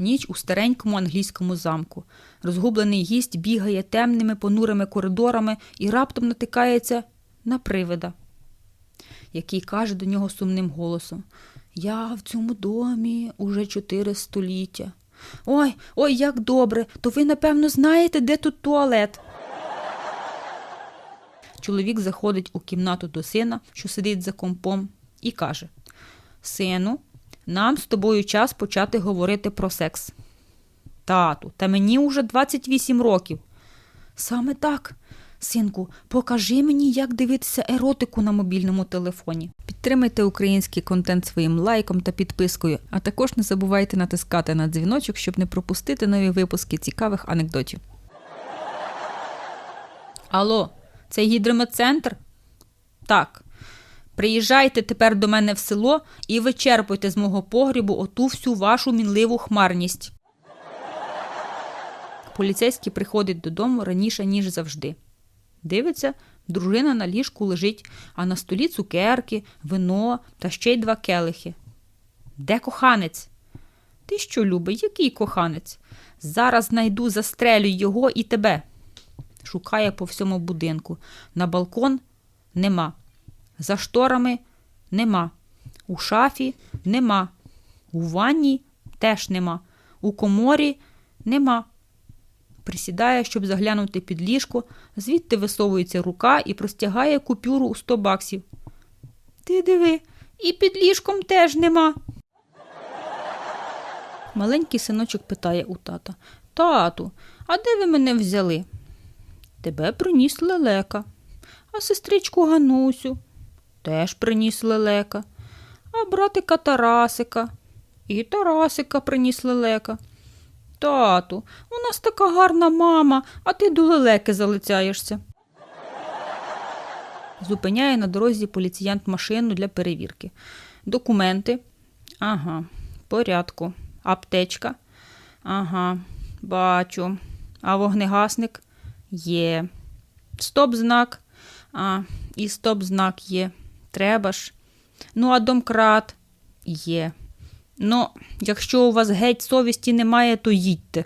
Ніч у старенькому англійському замку. Розгублений гість бігає темними понурими коридорами і раптом натикається на привида, який каже до нього сумним голосом: Я в цьому домі уже чотири століття. Ой, ой, як добре, то ви, напевно, знаєте, де тут туалет. Чоловік заходить у кімнату до сина, що сидить за компом, і каже: Сину, нам з тобою час почати говорити про секс. Тату, та мені уже 28 років. Саме так. Синку, покажи мені, як дивитися еротику на мобільному телефоні. Підтримайте український контент своїм лайком та підпискою, а також не забувайте натискати на дзвіночок, щоб не пропустити нові випуски цікавих анекдотів. Алло, це гідрометцентр? Так. Приїжджайте тепер до мене в село і вичерпуйте з мого погрібу оту всю вашу мінливу хмарність. Поліцейський приходить додому раніше, ніж завжди. Дивиться, дружина на ліжку лежить, а на столі цукерки, вино та ще й два келихи. Де коханець? Ти що, любий, який коханець? Зараз знайду, застрелю його і тебе. Шукає по всьому будинку. На балкон нема. За шторами нема. У шафі нема. У ванні теж нема. У коморі нема. Присідає, щоб заглянути під ліжко, звідти висовується рука і простягає купюру у 100 баксів. Ти диви, і під ліжком теж нема. Маленький синочок питає у тата Тату, а де ви мене взяли? Тебе приніс лелека, а сестричку Ганусю теж приніс лелека, а братика Тарасика і Тарасика приніс лелека. Тату, у нас така гарна мама, а ти до лелеки залицяєшся. Зупиняє на дорозі поліціянт машину для перевірки. Документи. Ага, порядку. Аптечка. Ага, бачу. А вогнегасник є. Стоп-знак. А, і стоп-знак є. Треба ж. Ну, а домкрат є. Ну, якщо у вас геть совісті немає, то їдьте.